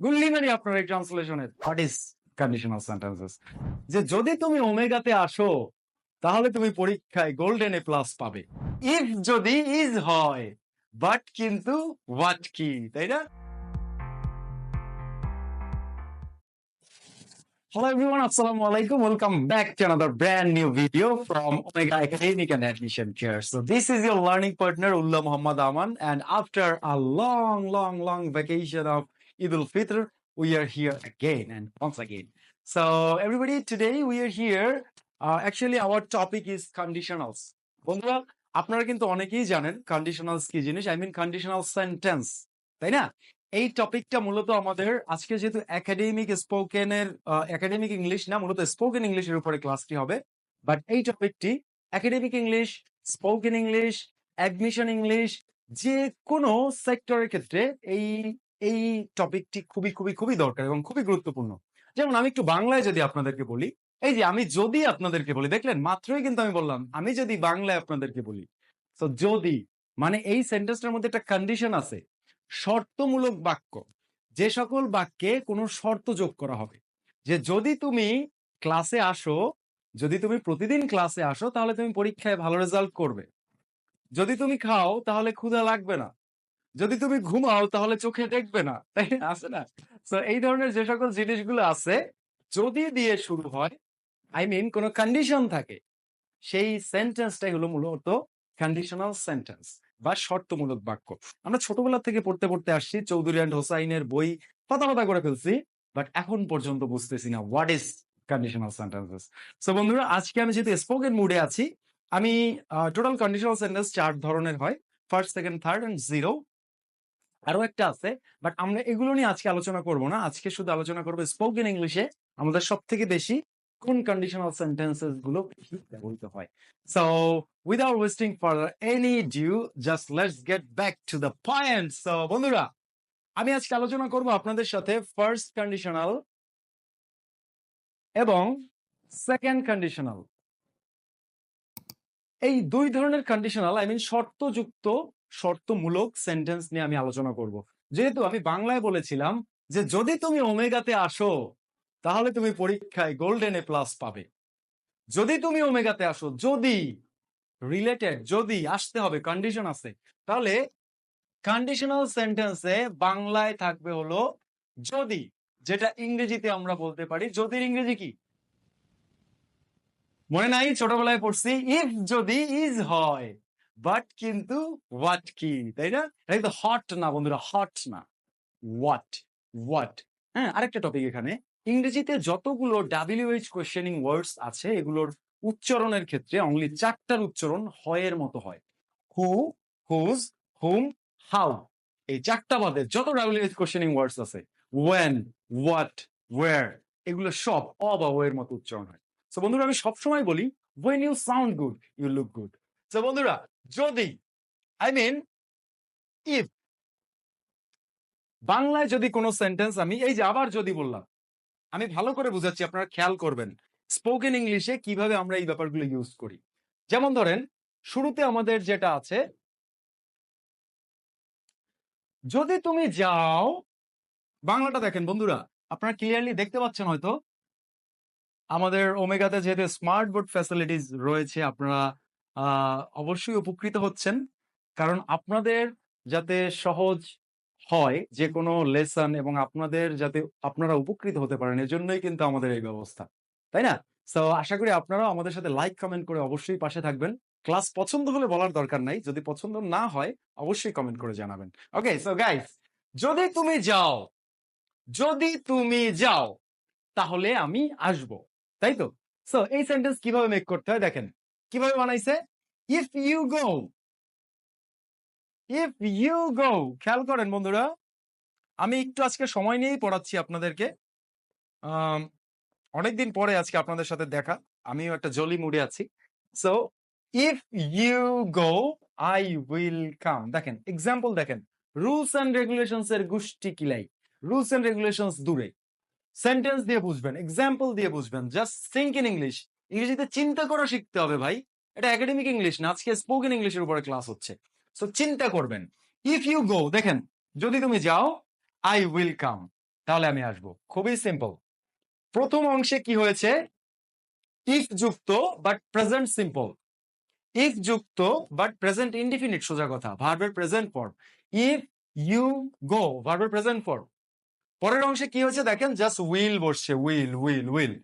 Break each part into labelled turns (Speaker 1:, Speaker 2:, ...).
Speaker 1: গুল্লি মারি আপনার এই ট্রান্সলেশনের হোয়াট ইজ কন্ডিশনাল সেন্টেন্সেস যে যদি তুমি ওমেগাতে আসো তাহলে তুমি পরীক্ষায় গোল্ডেন এ প্লাস পাবে ইফ যদি ইজ হয় বাট কিন্তু হোয়াট কি তাই না Hello everyone, Assalamu alaikum. Welcome back to another brand new video from Omega Academic and Admission Care. So this is your learning partner Ullah Muhammad Aman and after a long, long, long vacation of Eid al-Fitr, we are here again and once again. So everybody, today we are here. Uh, actually our topic is conditionals. বন্ধুরা আপনারা কিন্তু অনেকেই জানেন conditionals কি জিনিস I mean conditional sentence তাই না এই টপিকটা মূলত আমাদের আজকে যেহেতু একাডেমিক স্পোকেনের একাডেমিক ইংলিশ না মূলত স্পোকেন ইংলিশের উপরে ক্লাসটি হবে বাট এই টপিকটি academic English spoken English admission English যে কোনো সেক্টরের ক্ষেত্রে এই এই টপিকটি খুবই খুবই খুবই দরকার এবং খুবই গুরুত্বপূর্ণ। যেমন আমি একটু বাংলায় যদি আপনাদেরকে বলি, এই যে আমি যদি আপনাদেরকে বলি, দেখলেন মাত্রই কিন্তু আমি বললাম, আমি যদি বাংলায় আপনাদেরকে বলি তো যদি মানে এই সেন্টেন্সটার মধ্যে একটা কন্ডিশন আছে, শর্তমূলক বাক্য, যে সকল বাক্যে কোনো শর্ত যোগ করা হবে, যে যদি তুমি ক্লাসে আসো, যদি তুমি প্রতিদিন ক্লাসে আসো, তাহলে তুমি পরীক্ষায় ভালো রেজাল্ট করবে। যদি তুমি খাও, তাহলে ক্ষুধা লাগবে না। যদি তুমি ঘুমাও, তাহলে চোখে দেখবে না, তাই আছে না? তো এই ধরনের যে সকল জিনিসগুলো আছে, যদি দিয়ে শুরু হয় আই মিন কোনো কন্ডিশন থাকে, সেই সেন্টেন্সটাই হলো মূলত কন্ডিশনাল সেন্টেন্স বা শর্তমূলক বাক্য। আমরা ছোটবেলা থেকে পড়তে পড়তে আসছি, চৌধুরী অ্যান্ড হোসাইনের বই পাতা পাতা করে ফেলছি বাট এখন পর্যন্ত বুঝতেছি না what is conditional sentences so বন্ধুরা, আজকে আমি যেহেতু স্পোকেন মুডে আছি, আমি টোটাল কন্ডিশনাল সেন্টেন্স চার ধরনের হয় first second third and zero আরও একটা আছে বাট আমরা এগুলো নিয়ে আজকে আলোচনা করব না। আজকে শুধু আলোচনা করব স্পোকেন ইংলিশে আমাদের সব থেকে বেশি কোন কন্ডিশনাল সেন্টেন্সেসগুলো বেশি ব্যবহৃত হয়। So without wasting for any due just let's get back to the point so বন্ধুরা, আমি আজকে আলোচনা করব আপনাদের সাথে ফার্স্ট কন্ডিশনাল এবং সেকেন্ড কন্ডিশনাল এই দুই ধরনের কন্ডিশনাল আই মিন শর্তযুক্ত শর্তমূলক সেন্টেন্স নিয়ে আমি আলোচনা করব। যেহেতু আমি বাংলায় বলেছিলাম যে, যদি তুমি ওমেগাতে আসো, তাহলে তুমি পরীক্ষায় গোল্ডেন এ প্লাস পাবে। যদি তুমি ওমেগাতে আসো, যদি রিলেটেড যদি আসতে হবে কন্ডিশন আছে, তাহলে কন্ডিশনাল সেন্টেন্সে বাংলায় থাকবে হলো যদি, যেটা ইংরেজিতে আমরা বলতে পারি যদি ইংরেজি কি? মনে নাই? ছোটবেলায় পড়ছি ইফ যদি ইজ হয়। বাট কিন্তু হোয়াট কি, তাই না? এটা কিন্তু হট না বন্ধুরা হট না। হোয়াট হোয়াট হ্যাঁ আরেকটা টপিক এখানে। ইংরেজিতে যতগুলো ডাব্লিউএইচ কোয়েশ্চেনিং ওয়ার্ডস আছে, এগুলোর উচ্চারণের ক্ষেত্রে অনলি চারটার উচ্চারণ হয়ের মতো হয়। হু হুজ হুম হাউ এই চারটা বাদে যত ডাব্লিউএইচ কোয়েশ্চেনিং ওয়ার্ডস আছে ওয়েন হোয়াট ওয়ার এগুলো সব অ বা ও এর মতো উচ্চারণ হয়। তো বন্ধুরা, আমি সবসময় বলি when you sound good you look good তো বন্ধুরা যদি আই মিন ইফ বাংলায় যদি কোনো সেন্টেন্স আমি, এই যে আবার যদি বললাম, আমি ভালো করে বুঝাচ্ছি, আপনারা খেয়াল করবেন স্পোকেন ইংলিশে কীভাবে আমরা এই ব্যাপারগুলো ইউজ করি। যেমন ধরেন, শুরুতে আমাদের যেটা আছে, যদি তুমি যাও, বাংলাটা দেখেন বন্ধুরা, আপনারা ক্লিয়ারলি দেখতে পাচ্ছেন হয়তো, আমাদের ওমেগাতে যেহেতু স্মার্ট বোর্ড ফ্যাসিলিটিস রয়েছে, আপনারা অবশ্যই উপকৃত হচ্ছেন। কারণ আপনাদের যাতে সহজ হয় যে কোনো লেসন এবং আপনাদের যাতে আপনারা উপকৃত হতে পারেন, এজন্যই কিন্তু আমাদের এই ব্যবস্থা। তাই না? সো আশা করি আপনারাও আমাদের সাথে লাইক কমেন্ট করে অবশ্যই পাশে থাকবেন। ক্লাস পছন্দ হলে বলার দরকার নাই, যদি পছন্দ না হয়, অবশ্যই কমেন্ট করে জানাবেন। ওকে সো গাইস যদি তুমি যাও, যদি তুমি যাও, তাহলে আমি আসব। তাই তো? সো এই সেন্টেন্স কীভাবে মেক করতে হয় দেখেন। কীভাবে বানাইছে? If you go if you go খেয়াল করেন বন্ধুরা, আমি একটু আজকে সময় নিয়েই পড়াচ্ছি আপনাদেরকে। অনেকদিন পরে আজকে আপনাদের সাথে দেখা, আমিও একটা জলি মুডে আছি। So if you go I will come দেখেন এক্সাম্পল দেখেন রুলস অ্যান্ড রেগুলেশনস এর গোষ্ঠী কিলাই রুলস অ্যান্ড রেগুলেশনস দূরে। সেন্টেন্স দিয়ে বুঝবেন এক্সাম্পল দিয়ে বুঝবেন জাস্ট থিঙ্ক ইন ইংলিশ ইংরেজিতে চিন্তা করা শিখতে হবে ভাই। এটা একাডেমিক ইংলিশ না, আজকে স্পোকেন ইংলিশের উপরে ক্লাস হচ্ছে। সো চিন্তা করবেন। ইফ ইউ গো দেখেন, যদি তুমি যাও আই উইল কাম তাহলে আমি আসব। খুবই সিম্পল প্রথম অংশে কি হয়েছে? ইফ যুক্ত বাট প্রেজেন্ট সিম্পল ইফ যুক্ত বাট প্রেজেন্ট ইনডিফিনিট সোজা কথা। ভার্বের present form if you go ভার্বের প্রেজেন্ট ফর্ম পরের অংশে কি হয়েছে? দেখেন জাস্ট উইল বসছে। উইল উইল উইল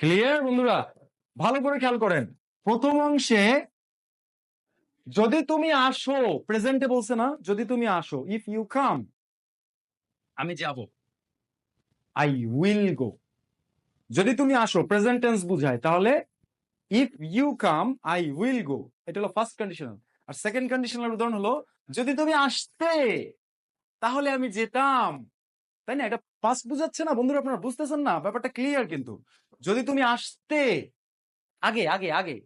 Speaker 1: ক্লিয়ার বন্ধুরা? ভালো করে খেয়াল করেন। প্রথম অংশে যদি তুমি আসো প্রেজেন্টে বলছে না, যদি তুমি আসো ইফ ইউ কাম আমি যাব। আই উইল গো যদি তুমি আসো প্রেজেন্ট টেন্স বুঝায়, তাহলে if you come I will go এটা হলো ফার্স্ট কন্ডিশনাল আর সেকেন্ড কন্ডিশনাল উদাহরণ হলো, যদি তুমি আসতে, তাহলে আমি যেতাম। তাই না? এটা ফার্স্ট বুঝাচ্ছে না, বন্ধুরা, আপনারা বুঝতেছেন না? ব্যাপারটা ক্লিয়ার কিন্তু। যদি তুমি আসতে, আগে আগে আগে,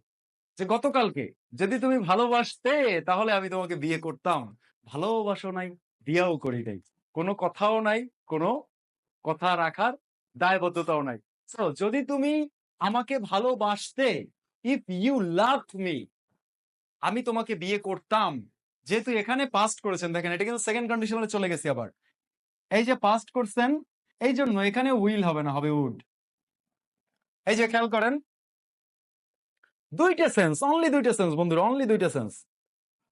Speaker 1: যে গতকালকে যদি তুমি ভালোবাসতে, তাহলে আমি তোমাকে বিয়ে করতাম। ভালোবাসো নাই, বিয়াও করি নাই। কোনো কথাও নাই, কোনো কথা রাখার দায়বদ্ধতাও নাই। যদি তুমি আমাকে ভালোবাসতে ইফ ইউ লাভ মি আমি তোমাকে বিয়ে করতাম। যেহেতু এখানে পাস্ট করেছেন, দেখেন, এটা কিন্তু সেকেন্ড কন্ডিশনে চলে গেছে আবার। এই যে পাস্ট করছেন, এই জন্য এখানে উইল হবে না, হবে উড এই যে খেয়াল করেন, দুইটা সেন্স অনলি দুইটা সেন্স বন্ধুরা অনলি দুইটা সেন্স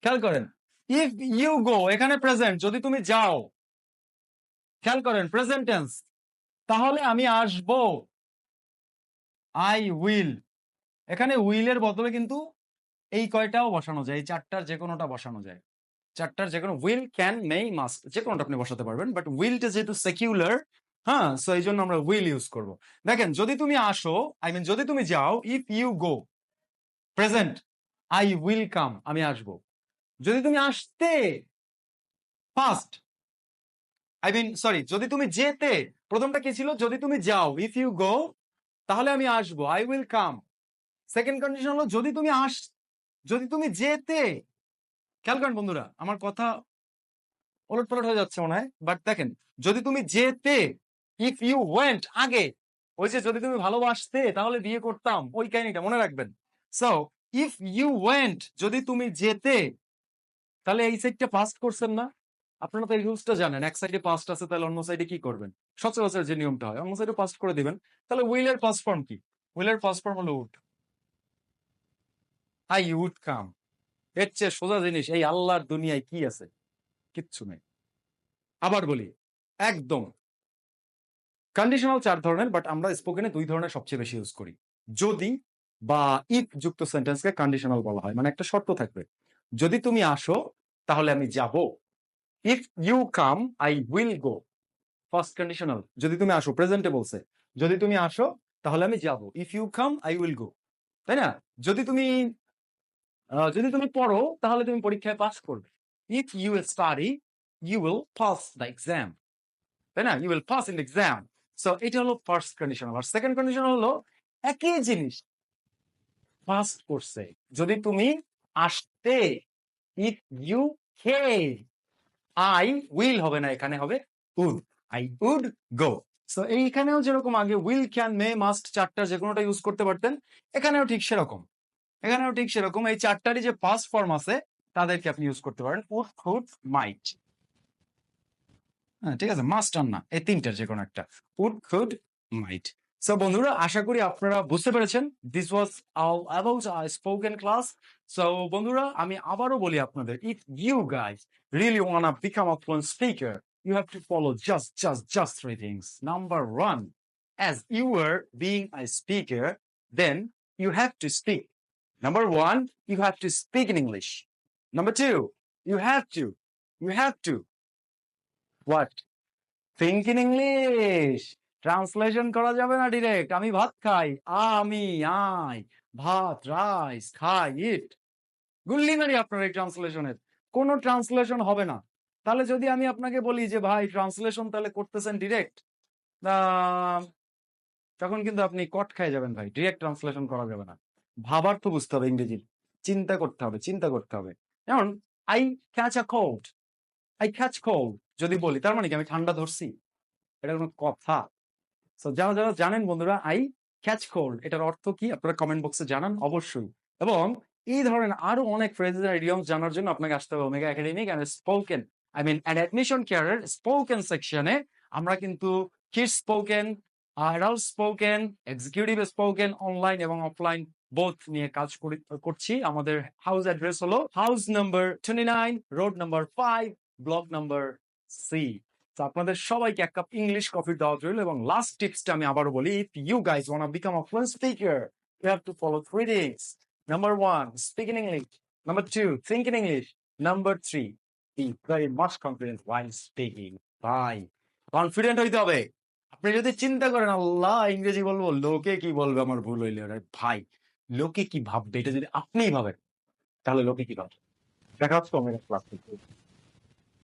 Speaker 1: খেয়াল করেন ইফ ইউ গো এখানে প্রেজেন্ট যদি তুমি যাও, খেয়াল করেন প্রেজেন্ট টেন্স তাহলে আমি আসব। আই উইল এখানে উইলের বদলে কিন্তু এই কয়টাও বসানো যায়, এই চারটার যে কোনোটা বসানো যায়। চারটার যে কোনো উইল ক্যান মেই মাস্ট যে কোনোটা আপনি বসাতে পারবেন বাট উইলটা যেহেতু সেকিউলার হ্যাঁ সো এই জন্য আমরা উইল ইউজ করব। দেখেন, যদি তুমি আসো আই মিন যদি তুমি যাও if you go present I will come আমি আসব। যদি তুমি আসতে ফার্স্ট আই মিন সরি যদি তুমি যেতে, প্রথমটা কি ছিল? যদি তুমি যাও ইফ ইউ গো তাহলে আমি আসব I will come second condition হলো, যদি তুমি আস, যদি তুমি যেতে, খেয়াল করেন বন্ধুরা, আমার কথা ওলট পালট হয়ে যাচ্ছে মনে হয় বাট দেখেন, যদি তুমি যেতে ইফ ইউ ওয়েন্ট আগে, ওই যে যদি তুমি ভালোবাসতে, তাহলে বিয়ে করতাম, ওই কাহিনীটা মনে রাখবেন। সো ইফ ইউ ওয়েন্ট যদি তুমি যেতে, তাহলে এই সাইডটা পাস্ট করছেন না। আপনারা তো এই রুলসটা জানেন, এক সাইডে পাস্ট আছে, তাহলে অন্য সাইডে কি করবেন? সচরাচর যে নিয়মটা হয়, অন্য সাইডে পাস্ট করে দিবেন। তাহলে উইলের পাস্ট ফর্ম কি? উইলের পাস্ট ফর্ম হলো উড আই উড কাম এর চেয়ে সোজা জিনিস, এই আল্লাহর দুনিয়ায় কি আছে? কিচ্ছু নেই। আবার বলি, একদম কন্ডিশনাল চার ধরনের বাট আমরা স্পোকেনে দুই ধরনের সবচেয়ে বেশি ইউজ করি। যদি বা ইফ যুক্ত সেন্টেন্সকে কন্ডিশনাল বলা হয় মানে একটা শর্ত থাকবে। যদি তুমি আসো, তাহলে আমি যাব। If you come I will go first conditional যদি তুমি আসো প্রেজেন্টে বলছে যদি তুমি আসো, তাহলে আমি যাব। If you come I will go তাই না? যদি তুমি যদি তুমি পড়ো, তাহলে তুমি পরীক্ষায় পাস করবে। If you study you will pass the exam তাই না? You will pass in exam so এটা হলো ফার্স্ট কন্ডিশন আর সেকেন্ড কন্ডিশন হলো একই জিনিস পাস করছে। যদি তুমি আসতে ইফ ইউ কে আই উইল হবে না, এখানে হবে would I would go so এইখানেও যেরকম আগে উইল ক্যান মে মাস্ট চারটা যে কোনোটা ইউজ করতে পারতেন, এখানেও ঠিক সেরকম। এখানেও ঠিক সেরকম। এই চারটারই যে পাস্ট ফর্ম আছে, তাদেরকে আপনি ইউজ করতে পারেন। উড কুড মাইট হ্যাঁ ঠিক আছে মাস্ট আর না এই তিনটার যে কোনো একটা উড কুড মাইট সো বন্ধুরা আশা করি আপনারা বুঝতে পেরেছেন this was all about I spoken class so বন্ধুরা আমি আবারও বলি আপনাদের if you guys really wanna become a fluent speaker you have to follow just just just three things number one as you were being a speaker then you have to speak number one you have to speak in english number two you have to you have to what? Think in English translation করা যাবে না direct আমি ভাত খাই। আমি, I. ভাত rice খাই ইট গুল্লি মারি আপনার এই ট্রান্সলেশনের কোনো ট্রান্সলেশন হবে না। তাহলে যদি আমি আপনাকে বলি যে, ভাই ট্রান্সলেশন তাহলে করতেছেন ডিরেক্ট তখন কিন্তু আপনি কট খাই যাবেন ভাই। ডিরেক্ট ট্রান্সলেশন করা যাবে না। ভাবার তো বুঝতে হবে ইংরেজি চিন্তা করতে হবে, চিন্তা করতে হবে। যেমন I catch a cold I catch cold যদি বলি। তার মানে কি? আমি ঠান্ডা ধরছি। এটা কোনো কথা। তো যারা যারা জানেন বন্ধুরা আই ক্যাচ কোল্ড এটার অর্থ কি? আপনারা কমেন্ট বক্সে জানান, অবশ্যই। এবং এই ধরনের আরও অনেক ফ্রেজেস আর ইডিয়মস জানার জন্য আপনাকে আসতে হবে Omega academic and spoken I mean and admission কেয়ারের স্পোকেন সেকশনে আমরা কিন্তু kids spoken adult spoken executive spoken online এবং অফলাইন বোথ নিয়ে কাজ করি- করছি। আমাদের হাউস অ্যাড্রেস হলো house number twenty nine road number five block number C তো আপনাদের সবাইকে এক কাপ ইংলিশ কফি দেওয়া রইল এবং লাস্ট টিপসটা আমি আবারও বলি if you guys wanna become a fluent speaker you have to follow three things number one speak in English number two think in English number three be very much confident while speaking ভাই confident হইতে হবে। আপনি যদি চিন্তা করেন, আল্লাহ, ইংরেজি বলব? লোকে কি বলবে? আমার ভুল হইলে। ভাই, লোকে কি ভাববে? এটা যদি আপনিই ভাবেন, তাহলে লোকে কি ভাববে? দেখা হচ্ছে ক্লাস